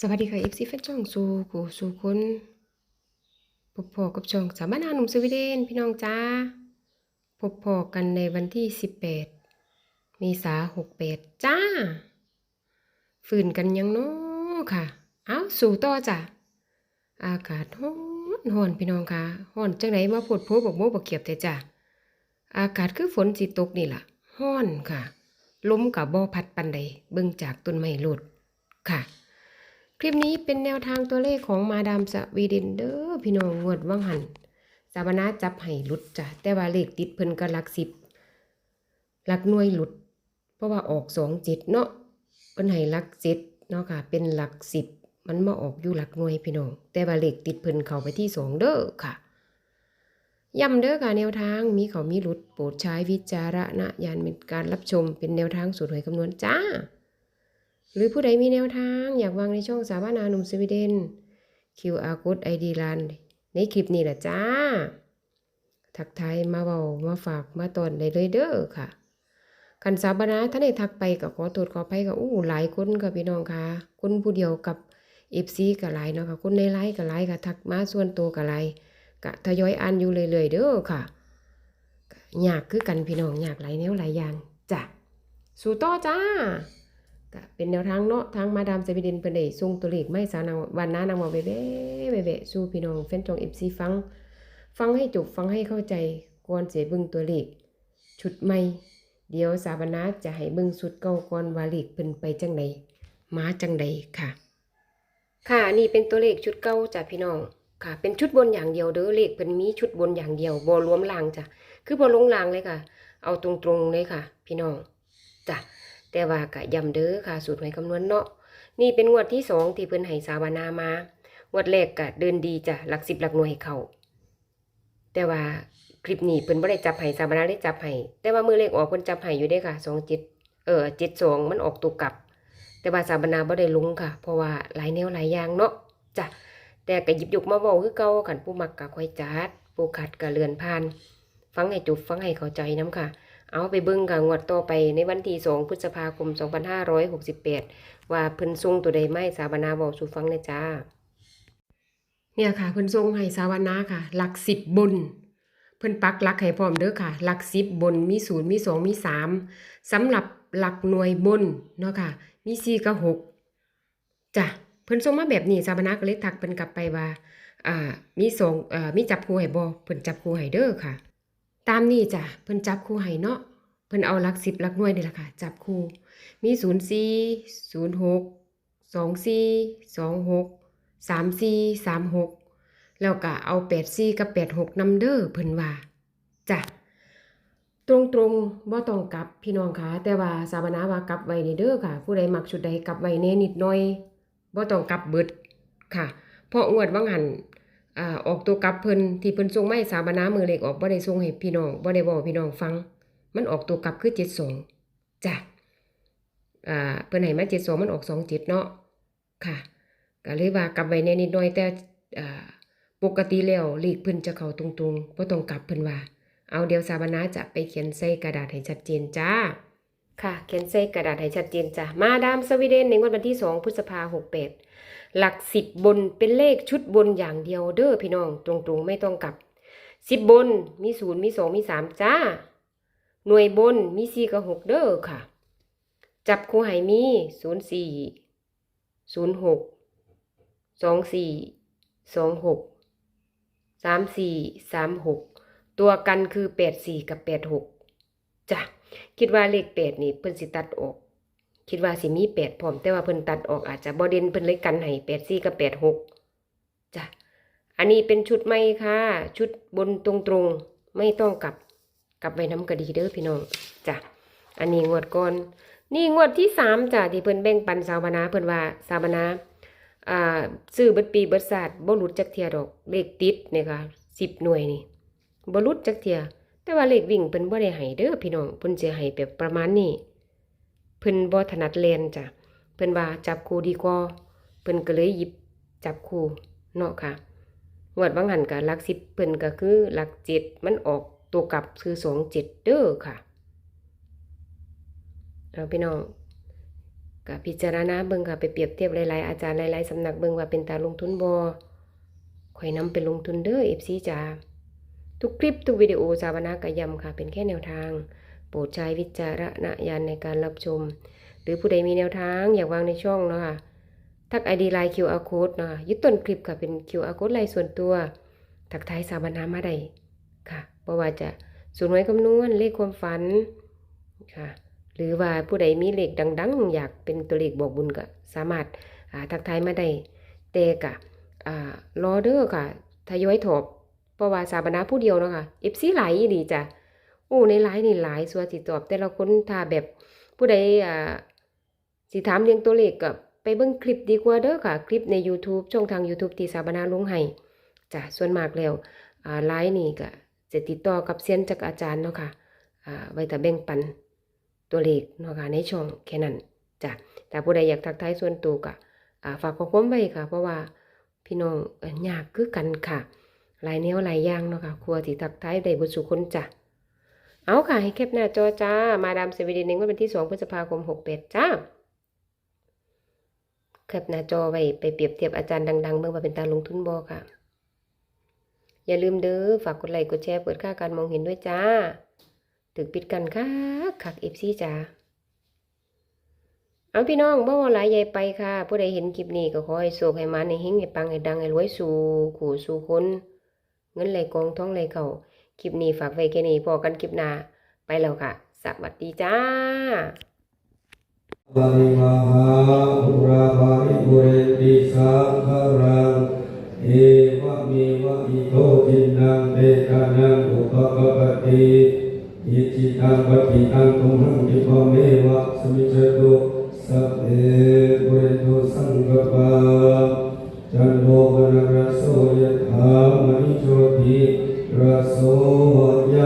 สวัสดีค่ะ FC แฟนช่องสู่กูสู่คนพบพอกับช่องสามนาหนุ่มสวีเดนพี่น้องจ้าพบพอกันในวันที่ 18 เมษา68จ้า ฝืนกันยังเน้อค่ะ เอาสู่ต่อจ้ะอากาศร้อนร้อนพี่น้องค่ะร้อนจังไหนมาปวดโพบอกโมบอกเกียบแต่จ้ะอากาศคือฝนสิตกนี่ล่ะร้อนค่ะล้มกับบ่อพัดปันใดเบิ่งจากต้นไม้โลดค่ะ ลิปนี้เป็นแนวทางตัวเลขของมาดามสวีเดนเด้อพี่น้องงวดว่างหันสาบานาจับให้หลุดจ้ะแต่ว่าเลขติดเพิ่นก็หลักสิบหลักหน่วยหลุด เพราะว่าออกสองเจ็ดเนาะเพิ่นให้หลักเจ็ดเนาะค่ะ เป็นหลักสิบมันมาออกอยู่หลักหน่วยพี่น้อง แต่ว่าเลขติดเพิ่นเข้าไปที่สองเด้อค่ะย้ำเด้อค่ะแนวทางมีเขามีหลุดโปรดใช้วิจารณญาณเป็นการรับชมเป็นแนวทางสูตรหวยคำนวณจ้า หรือผู้ใดมีแนวทางอยากวางในช่องสาวนาหนุ่มสวีเดน QR code ID ลันในคลิปนี้แหละจ้า ทักทายมาเบามาฝากมาตอนได้เลยเด้อค่ะคันสาบานาท่านได้ทักไปก็ขอโทษขออภัยกับอู้หลายคนค่ะพี่น้องค่ะคนผู้เดียวกับเอฟซีกับหลายเนาะค่ะคนในไลน์กับไลน์กับทักมาส่วนตัวกับไลน์กะทยอยอ่านอยู่เรื่อยๆเด้อค่ะก็ยากคือกันพี่น้องอยากหลายแนวหลายอย่างจ้ะสู่ต่อจ้า ก็เป็นแนวทางเนาะทางมาดามเซบิเดนเพิ่นได้ส่งตัวเลขไม่สาวนางวันน้านางบอกเบ๊ะเบ๊ะสู่พี่น้องแฟนจอง FC ฟัง ฟังให้จบฟังให้เข้าใจก่อนสิเบิ่งตัวเลขชุดใหม่เดี๋ยวสาบนาจะให้บิ่งชุดเก่าก่อนวาเลขเพิ่นไปจังไดมาจังไดค่ะ ค่ะนี่เป็นตัวเลขชุดเก่าจ้ะพี่น้องค่ะ เป็นชุดบนอย่างเดียวเด้อเลขเพิ่นมีชุดบนอย่างเดียวบ่รวมล่างจ้ะคือบ่ลงล่างเลยค่ะ เอาตรงๆเลยค่ะ พี่น้องจ้ะ แต่ว่ากะย้ำเด้อค่ะ สูตรหวยคำนวณเนาะนี่เป็นงวดที่สองที่เพิ่นให้สาวานามา งวดแรกกะเดินดีจ้ะหลักสิบหลักหน่วยเขาแต่ว่าคลิปนี้เพิ่นบ่ได้จับให้สาวานาได้จับให้แต่ว่ามือเลขออกเพิ่นจับให้อยู่เด้ค่ะสองเจ็ดเออเจ็ดสองมันออกตัวกลับ แต่ว่าสาวานาบ่ได้ลงค่ะ เพราะว่าหลายแนวหลายอย่างเนาะจ้ะแต่ก็หยิบยกมาเว้าคือเก่าคันผู้มักก็ค่อยจัดผู้ขัดก็เลื่อนผ่านฟังให้จบฟังให้เข้าใจนํค่ะ เอาไปเบิ่งกับงวดต่อไปในวันที่2พฤษภาคม 2568 ว่าเพิ่นส่งตัวใดไม่สาบนาบอกสู่ฟังเลยจ้า เนี่ยค่ะเพิ่นส่งให้สาวนาค่ะ หลักสิบบนเพิ่นปักหลักให้พร้อมเด้อค่ะ หลักสิบบนมีศูนย์มีสองมีสามสำหรับหลักหน่วยบนเนาะค่ะ มีสี่กับหกจ้ะเพิ่นส่งมาแบบนี้สาวนาก็เลยทักเพิ่นกลับไปว่า อ่า มีสองอ่ามีจับคู่ให้บ่เพิ่นจับคู่ให้เด้อค่ะ ตามนี้จ้ะเพิ่นจับคู่ให้เนาะเพิ่นเอาลักสิบลักหน่วยนี่แหละค่ะ จับคู่ มีศูนย์สี่ศูนย์หกสองสี่สองหกสามสี่สามหกแล้วก็เอาแปดสี่กับแปดหกนำเด้อเพิ่นว่าจ้ะตรงตรงๆบ่ต้องกลับพี่น้องค่ะ แต่ว่าสาบนาว่ากลับไว้นี่เด้อค่ะ ผู้ใดมักชุดใดกลับไว้แน่นิดหน่อยบ่ต้องกลับเบิดค่ะ เพราะงวดว่างหัน อ่าออกตัวกลับเพิ่นที่เพิ่นส่งไมาให้สาบานามือเล็กออกบ่ได้ส่งให้พี่น้องบ่ได้บอกพี่น้องฟัง มันออกตัวกลับคือ72จ้ะอ่าเพิ่นให้มา72มันออก27เจ็ดเนาะค่ะก็เลยว่ากลับไว้แน่นิดหน่อยแต่อ่าปกติแล้วเลขเพิ่นจะเข้าตรงๆบ่ต้องกลับเพิ่นว่า เอาเดี๋ยวสาบานาจะไปเขียนใส่กระดาษให้ชัดเจนจ้าค่ะเขียนใส่กระดาษให้ชัดเจนจ้ะมาดามสวีเดนในวันที่ 2 พฤษภาคม68 หลักสิบบนเป็นเลขชุดบนอย่างเดียวเด้อพี่น้องตรงๆไม่ต้องกลับสิบบนมีศูนย์มีสองมีสามจ้า หน่วยบนมีสี่กับหกเด้อค่ะ จับคู่ไหมีศูนย์สี่ศูนย์หกสองสี่สองหกสามสี่สามหกตัวกันคือแปดสี่กับแปดหกจ้ะคิดว่าเลขแปดนี่เพิ่นสิตัดออก คิดว่าสิมีแปดพร้อม แต่ว่าเพิ่นตัดออกอาจจะบ่เด่นเพิ่นเลยกันให้แปดสี่กับแปดหกจ้ะอันนี้เป็นชุดใหม่ค่ะ ชุดบนตรงๆไม่ต้องกลับกลับไปน้ำกระดีเด้อพี่น้องจ้ะอันนี้งวดก่อน นี่งวดที่สามจ้ะที่เพิ่นแบ่งปันสาวบนาเพิ่นว่าสาวบนาอ่าซื้อเบิดปีเบิดศาสตร์บ่หลุดจักเทียดอกเลขติดเนี่ยค่ะสิบหน่วยนี่บ่หลุดจักเทียแต่ว่าเลขวิ่งเพิ่นบ่ได้ให้เด้อพี่น้องเพิ่นสิให้แบบประมาณนี้ พิ่นบ่ถนัดเรียนจ้ะเพิ่นว่าจับคู่ดีกว่าเพิ่นก็เลยหยิบจับคู่เนาะค่ะงวดบางหันก็หลักสิบเพิ่นก็คือหลักเจ็ดมันออกตัวกลับคือสองเจ็ดเด้อค่ะเอาพี่น้องก็พิจารณาเบิ่งค่ะไปเปรียบเทียบหลายๆอาจารย์หลายๆสำนักเบิ่งว่าเป็นตาลงทุนบ่ข่อยนำไปลงทุนเด้อ FC จ้าทุกคลิปทุกวิดีโอสาวนากะยำค่ะเป็นแค่แนวทาง ปรดใช้วิจารณญาณในการรับชม หรือผู้ใดมีแนวทางอยากวางในช่องเนาะค่ะทัก ID ไลน์ QR code เนาะยึดต้นคลิปค่ะเป็น QR code ไลน์ส่วนตัว ทักทายสาวนามาได้ค่ะเพราะว่าจะสูนย์ไว้คำนวณเลขความฝันค่ะ หรือว่าผู้ใดมีเลขดัง ๆ อยากเป็นตัวเลขบอกบุญก็สามารถาทักทายมาได้แต่กะรอเด้อค่ะทยอยถอบเพราะว่าสาบนาผู้เดียวเนาะค่ะ FC หลายอีหลีจ้ะ โอ้ในไลน์นี่หลายส่วนสิตอบ แต่ละคนถ้าแบบผู้ใดอ่าสิถามเรียงตัวเลขก็ไปเบิ่งคลิปดีกว่าเด้อค่ะ คลิปใน YouTube ช่องทาง YouTube ที่สาบนาลงให้จ้ะส่วนมากแล้วอ่าไลน์นี่ก็จะติดต่อกับเซียนจากอาจารย์เนาะค่ะอ่าไว้แต่แบ่งปันตัวเลขเนาะค่ะในช่องแค่นั้นจ้ะแต่ผู้ใดอยากทักทายส่วนตัวก็อ่าฝากข้อความไว้ค่ะ เพราะว่าพี่น้องอยากคือกันค่ะหลายแนวหลายอย่างเนาะค่ะครัวที่ทักทายได้บ่สุคนจ้ะ เอาค่ะ ให้แคปหน้าจอจ้า มาดามสวีเดนหนึ่งวันที่2พฤษภาคม68จ้าแคปหน้าจอไว้ไปเปรียบเทียบอาจารย์ดัง ๆเบิ่งว่าเป็นตาลงทุนบ่ค่ะ อย่าลืมเด้อฝากกดไลค์กดแชร์เปิดค่าการมองเห็นด้วยจ้า ถึกปิดกันค่ะคักเอฟซีจ้าเอาพี่น้องบ่ว่าหลายใหญ่ไปค่ะ ผู้ใดเห็นคลิปนี้ก็ขอให้โชคให้มันให้เฮงให้ปังให้ดังให้รวยสู่ขู่สู่คน เงินไหลกองท้องไหลเข้า คลิปนี้ฝากไว้แค่นี้พอกันคลิปหน้าไปแล้วค่ะ สวัสดีจ้าปริมาหาอุราริเวติสาคารังเอวะมีวะอิโตทินังเดกานังอุปกปติยิจิตังปฏิตังตุมหังยิปเมวะสมิจตสัพเพเวทุสังกปาจันโทปนรโสยถามณิโชติ र्य